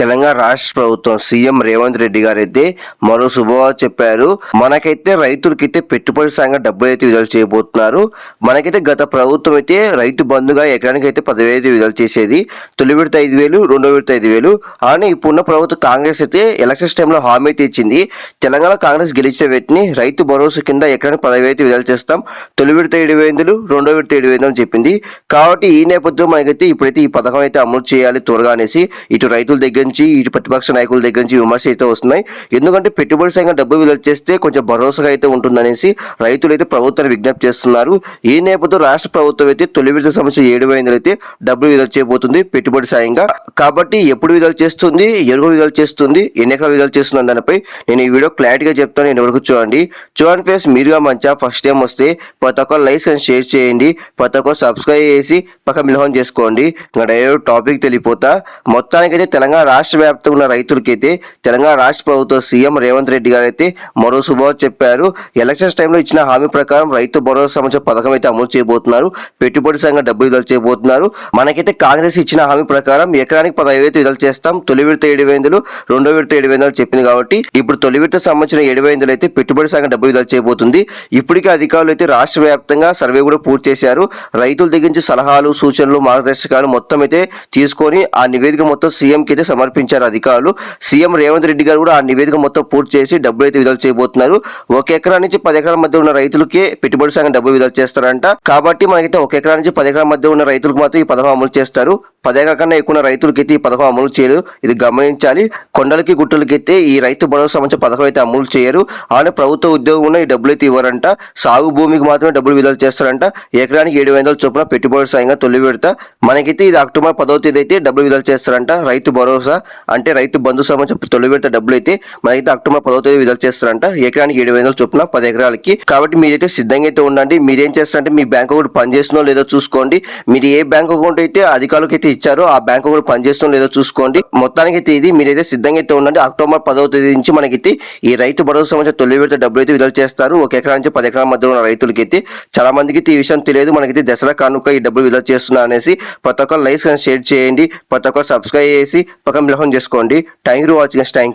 తెలంగాణ రాష్ట్ర ప్రభుత్వం సీఎం రేవంత్ రెడ్డి గారు అయితే మరో శుభవార్త చెప్పారు. మనకైతే రైతులకైతే పెట్టుబడి సంఘం డబ్బులు అయితే విడుదల చేయబోతున్నారు. మనకైతే గత ప్రభుత్వం అయితే రైతు బంధుగా ఎకరానికి అయితే పదివేలు అయితే విడుదల చేసేది. తొలి విడత ఐదు వేలు రెండో విడత ఐదు వేలు. కానీ ఇప్పుడున్న ప్రభుత్వం కాంగ్రెస్ అయితే ఎలక్షన్స్ టైంలో హామీ అయితే ఇచ్చింది. తెలంగాణ కాంగ్రెస్ గెలిచిన వ్యక్తిని రైతు భరోసా కింద ఎకరానికి పదవి అయితే విడుదల చేస్తాం. తొలి విడత ఏడు వేలు రెండో విడత ఏడు వేలు అని చెప్పింది. కాబట్టి ఈ నేపథ్యంలో మనకైతే ఇప్పుడైతే ఈ పథకం అయితే అమలు చేయాలి త్వరగా అనేసి ఇటు రైతుల దగ్గర నుంచి ఇటు ప్రతిపక్ష నాయకుల దగ్గర నుంచి విమర్శ అయితే వస్తున్నాయి. ఎందుకంటే పెట్టుబడి సంఘం డబ్బు విడుదల చేస్తే కొంచెం భరోసాగా అయితే ఉంటుందనేసి రైతులు అయితే ప్రభుత్వాన్ని విజ్ఞప్తి చేస్తున్నారు. ఈ నేపథ్యంలో రాష్ట్ర ప్రభుత్వం అయితే తొలి విడత సమస్య ఏడు వేలు అయితే డబ్బులు విడుదల చేయబోతుంది పెట్టుబడి సాయంగా. కాబట్టి ఎప్పుడు విడుదల చేస్తుంది ఎరువు విడుదల చేస్తుంది ఎన్నికల విడుదల చేస్తున్న దానిపై నేను ఈ వీడియో క్లారిటీగా చెప్తాను. నేను వరకు చూడండి. చూడండి ఫేస్ మీరుగా మంచిగా ఫస్ట్ టైం వస్తే ప్రతి ఒక్క లైక్స్ కానీ షేర్ చేయండి. ప్రతి ఒక్క సబ్స్క్రైబ్ చేసి పక్క మిలహం చేసుకోండి. ఇంకా డైరెక్ట్ టాపిక్ తెలియపోతా. మొత్తానికైతే తెలంగాణ రాష్ట్ర వ్యాప్తంగా ఉన్న రైతులకైతే తెలంగాణ రాష్ట్ర ప్రభుత్వ సీఎం రేవంత్ రెడ్డి గారు అయితే మరో శుభవార్త చెప్పారు. ఎలక్షన్స్ టైంలో ఇచ్చిన హామీ ప్రకారం రైతు భరోసా సంబంధించిన పథకం అయితే అమలు చేయబోతున్నారు. పెట్టుబడి సంఘం డబ్బు విడుదల చేయబోతున్నారు. మనకైతే కాంగ్రెస్ ఇచ్చిన హామీ ప్రకారం ఎకరానికి పదహైదు అయితే విడుదల చేస్తాం. తొలి విడత ఏడు వేలు రెండో విడత ఏడు వేలు చెప్పింది కాబట్టి ఇప్పుడు తొలి విడత సంబంధించిన ఏడు వేలు అయితే పెట్టుబడి సంఘం డబ్బు విడుదల చేయబోతుంది. ఇప్పటికే అధికారులు అయితే రాష్ట్ర వ్యాప్తంగా సర్వే కూడా పూర్తి చేశారు. రైతుల దగ్గర నుంచి సలహాలు సూచనలు మార్గదర్శకాలు మొత్తం అయితే తీసుకొని ఆ నివేదిక మొత్తం సీఎంకి అయితే సమర్పించారు అధికారులు. సీఎం రేవంత్ రెడ్డి గారు కూడా ఆ నివేదిక మొత్తం పూర్తి చేసి డబ్బులు అయితే విడుదల చేయబోతున్నారు. ఒక ఎకరా నుంచి పది ఎకరాల మధ్య ఉన్న రైతులకి పెట్టుబడి సంఘం డబ్బు విడుదల చేస్తారంట. కాబట్టి మనకైతే ఒక ఎకరా నుంచి పది ఎకరాల మధ్య ఉన్న రైతులకు మాత్రం ఈ పథకం అమలు చేస్తారు. పది ఎకరాల కన్నా ఎక్కువ రైతులకి అయితే ఈ పథకం అమలు చేయరు ఇది గమనించాలి. కొండలకి గుట్టలకైతే ఈ రైతు భరోసా సంబంధించిన పథకం అయితే అమలు చేయరు. అలానే ప్రభుత్వ ఉద్యోగం ఉన్న ఈ డబ్బులు అయితే ఇవ్వరంట. సాగు భూమికి మాత్రమే డబ్బులు విడుదల చేస్తారంట. ఎకరానికి ఏడు వందల చొప్పున పెట్టుబడి సాయంగా తొలి పెడతా మనకైతే ఇది అక్టోబర్ పదవ తేదీ అయితే డబ్బులు విడుదల చేస్తారంట రైతు భరోసా. అంటే రైతు బంధు సంబంధించిన తొలి విడత డబ్బులు అయితే మనకైతే అక్టోబర్ పదవ తేదీ విడుదల చేస్తారంట. ఎకరానికి ఏడు వందల చొప్పున పది ఎకరాలకి. కాబట్టి మీరైతే సిద్ధంగా అయితే ఉండండి. మీరేం చేస్తారంటే మీ బ్యాంక్ అకౌంట్ పనిచేస్తుందో లేదో చూసుకోండి. మీరు ఏ బ్యాంక్ అకౌంట్ అయితే అధికారులకు అయితే ఇచ్చారో ఆ బ్యాంక్ అకౌంట్ పనిచేస్తుందో లేదో చూసుకోండి. మొత్తానికి అయితే ఇది మీరైతే సిద్ధంగా అయితే ఉండండి. అక్టోబర్ పదవ తేదీ నుంచి మనకైతే ఈ రైతు భరోసా సంబంధించిన తొలి విడత డబ్బులు అయితే విడుదల చేస్తారు. ఒక ఎకరా నుంచి పది ఎకరాల మధ్య ఉన్న రైతులకి అయితే చాలా మందికి ఈ విషయం తెలియదు. మనకైతే దసరా కానుక ఈ డబ్బులు విడుదల చేస్తున్నా అనేసి ప్రతి ఒక్కరు లైక్స్ షేర్ చేయండి. ప్రతి ఒక్కరు సబ్స్క్రైబ్ చేసి పక్కన మిలహం చేసుకోండి. Time watch guest thank